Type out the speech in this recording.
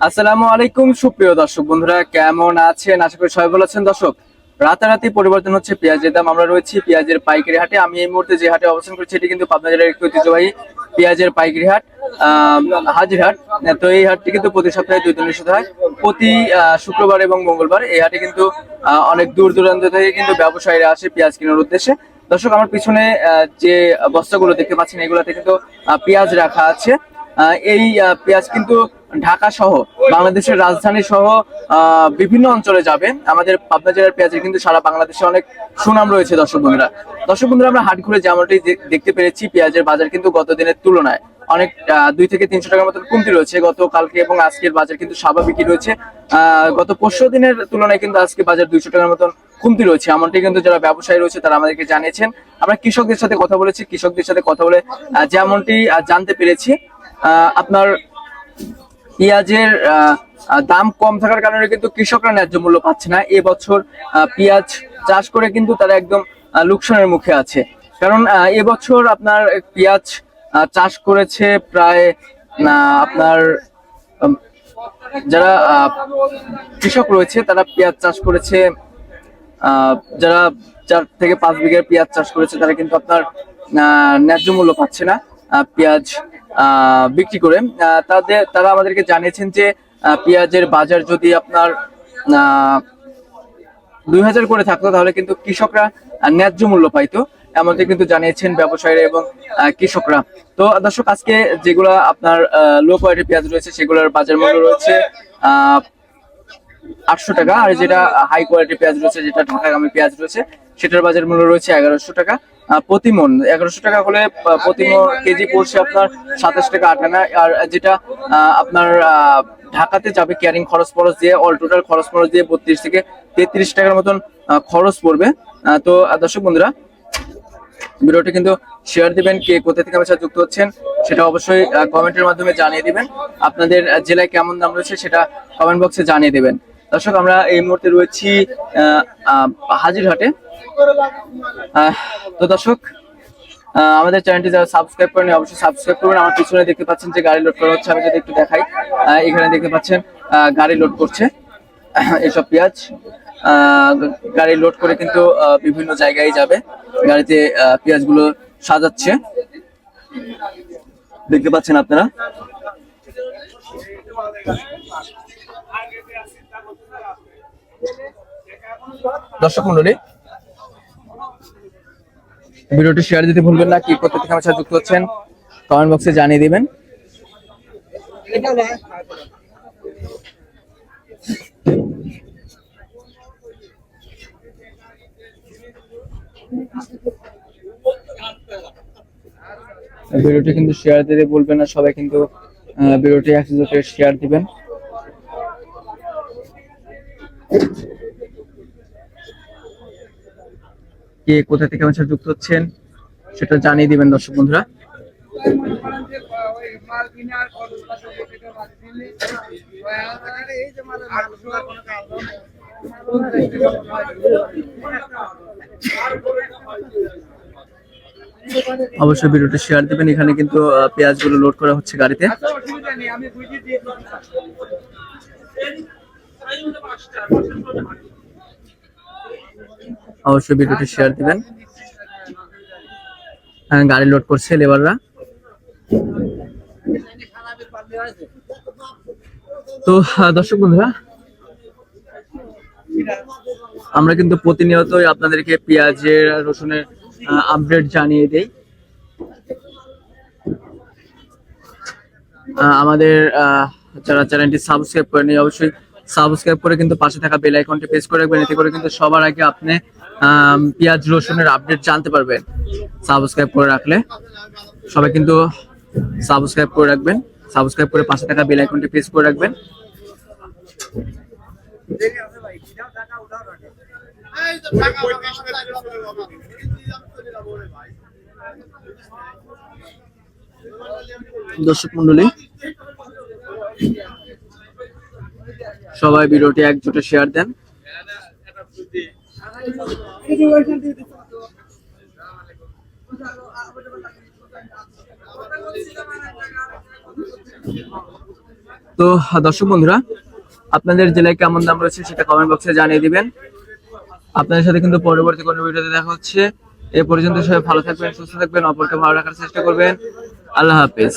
আসসালামু আলাইকুম, সুপ্রিয় দর্শক বন্ধুরা, কেমন আছেন? আশা করি সবাই ভালো দর্শক, রাতারাতি পরিবর্তন হচ্ছে পেঁয়াজের দাম। আমরা রয়েছি পেঁয়াজের পাইকারি হাটে। আমি এই মুহূর্তে যে হাটে অবস্থান করছি, এটি কিন্তু পাবনা জেলার একটি ঐতিহ্যবাহী পেঁয়াজের পাইকারি হাট হাজির হাট। তো এই হাটটি কিন্তু প্রতি সপ্তাহে দুই দিন অনুষ্ঠিত হয়। প্রতি শুক্রবার এবং মঙ্গলবার এই হাটে কিন্তু অনেক দূর দূরান্ত থেকে কিন্তু ব্যবসায়ীরা আসে পেঁয়াজ কেনার উদ্দেশ্যে। দর্শক, আমার পিছনে যে বস্তাগুলো দেখতে পাচ্ছেন, এগুলোতে কিন্তু পেঁয়াজ রাখা আছে। এই পেঁয়াজ কিন্তু ঢাকা সহ, বাংলাদেশের রাজধানী সহ বিভিন্ন অঞ্চলে যাবে আমাদের পাবনা জেলার পেঁয়াজের কিন্তু সারা বাংলাদেশে অনেক সুনাম রয়েছে দর্শক বন্ধুরা। দর্শক বন্ধুরা, আমরা হাট ঘুরে যেমনটি দেখতে পেরেছি, পেঁয়াজের বাজার কিন্তু গত দিনের তুলনায় অনেক দুই থেকে তিনশো টাকার মতো কমতি রয়েছে। গত কালকে এবং আজকের বাজার কিন্তু স্বাভাবিকই রয়েছে। গত পরশু দিনের তুলনায় কিন্তু আজকে বাজার দুইশো টাকার মতন কমতি রয়েছে। এমনটি কিন্তু যারা ব্যবসায়ী রয়েছে, তারা আমাদেরকে জানিয়েছেন। আমরা কৃষকদের সাথে কথা বলেছি, কৃষকদের সাথে কথা বলে যেমনটি জানতে পেরেছি। আপনার পেঁয়াজের দাম কম থাকার কারণে কিন্তু কৃষকরা ন্যায্য মূল্য পাচ্ছে না। এবছর পেঁয়াজ চাষ করে কিন্তু তারা একদম লোকসানের মুখে আছে। কারণ এবছর আপনার পেঁয়াজ চাষ করেছে প্রায় আপনার যারা কৃষক রয়েছে, তারা পেঁয়াজ চাষ করেছে যারা চার থেকে পাঁচ বিঘার পেঁয়াজ চাষ করেছে, তারা কিন্তু আপনার ন্যায্য মূল্য পাচ্ছে না। পেঁয়াজ বিক্রি করে। তাদের তারা আমাদেরকে জানিয়েছেন যে পেঁয়াজের বাজার যদি আপনার দুই হাজার করে থাকতো, তাহলে কিন্তু কৃষকরা ন্যায্য মূল্য পাইতো। এমনটি কিন্তু জানিয়েছেন ব্যবসায়ীরা এবং কৃষকরা। তো দর্শক, আজকে যেগুলা আপনার লো কোয়ালিটির পেঁয়াজ রয়েছে, সেগুলোর বাজার মূল্য রয়েছে আটশো টাকা। আর যেটা হাই কোয়ালিটির পেঁয়াজ রয়েছে, যেটা ঢাকাগামী পেঁয়াজ রয়েছে, সেটার বাজার মূল্য রয়েছে এগারোশো টাকা। প্রতি মন। এগারোশো টাকা হলে প্রতি কেজি পড়ছে আপনার সাতাশ টাকা আটানা আর যেটা আপনার ঢাকাতে যাবে ক্যারিং খরচ খরচ দিয়ে অল টোটাল খরচ খরচ দিয়ে বত্রিশ থেকে তেত্রিশ টাকার মতন খরচ পড়বে। তো দর্শক বন্ধুরা, ভিডিওটি কিন্তু শেয়ার দিবেন, কে কোথা থেকে আমার সাথে যুক্ত হচ্ছেন, সেটা অবশ্যই কমেন্টের মাধ্যমে জানিয়ে দিবেন। আপনাদের জেলায় কেমন দাম রয়েছে সেটা কমেন্ট বক্সে জানিয়ে দিবেন। দর্শক, আমরা এই মুহূর্তে রয়েছি হাজিরহাটে। তো দর্শক আমাদের চ্যানেলটি যারা সাবস্ক্রাইব করেন, অবশ্যই সাবস্ক্রাইব করবেন আমার পিছনে দেখতে পাচ্ছেন যে গাড়ি লোড করা হচ্ছে, আমি যদি একটু দেখাই। এখানে দেখতে পাচ্ছেন গাড়ি লোড করছে। এসব পেঁয়াজ গাড়ি লোড করে কিন্তু বিভিন্ন জায়গায় যাবে। গাড়িতে পেঁয়াজগুলো সাজাচ্ছে। দেখতে পাচ্ছেন আপনারা? দর্শক মন্ডলী, ভিডিওটি শেয়ার দিতে ভুলবেন না, কি করতে থেকে আমার সাথে যুক্ত হচ্ছেন কমেন্ট বক্সে জানিয়ে দিবেন। ভিডিওটি কিন্তু শেয়ার দিতে ভুলবেন না, সবাই কিন্তু ভিডিওটি শেয়ার দিবেন। কে কোথা থেকে আমার যুক্ত হচ্ছেন, সেটা জানিয়ে দিবেন দর্শক বন্ধুরা। অবশ্যই ভিডিওটি শেয়ার দিবেন, এখানে কিন্তু পেঁয়াজগুলো লোড করা হচ্ছে গাড়িতে। অবশ্যই ভিডিওটি শেয়ার দিবেন। হ্যাঁ, গাড়ি লোড করছে লেবাররা তো দর্শক বন্ধুরা আমরা কিন্তু প্রতিনিয়তই আপনাদেরকে পেঁয়াজের রসুনের আপডেট জানিয়ে দেই। আমাদের যারা চ্যানেলটি সাবস্ক্রাইব করেনি অবশ্যই সাবস্ক্রাইব করে কিন্তু পাশে থাকা বেল আইকনটি প্রেস করে রাখবেন। এতে করে কিন্তু সবার আগে আপনি পেঁয়াজ, রসুনের আপডেট জানতে পারবেন। সাবস্ক্রাইব করে রাখলে। সবাই কিন্তু সাবস্ক্রাইব করে রাখবেন। সাবস্ক্রাইব করে পাশে থাকা বেল আইকনটি প্রেস করে রাখবেন। দর্শক মন্ডলী, সবাই ভিডিওটি একজোটে শেয়ার দেন। তো, দর্শক বন্ধুরা, আপনাদের জেলায় কেমন দাম রয়েছে সেটা কমেন্ট বক্সে জানিয়ে দিবেন। আপনাদের সাথে কিন্তু পরবর্তী কোনো ভিডিওতে দেখা হচ্ছে। এ পর্যন্ত সবাই ভালো থাকবেন, সুস্থ থাকবেন, অপরকে ভালো রাখার চেষ্টা করবেন। আল্লাহ হাফেজ।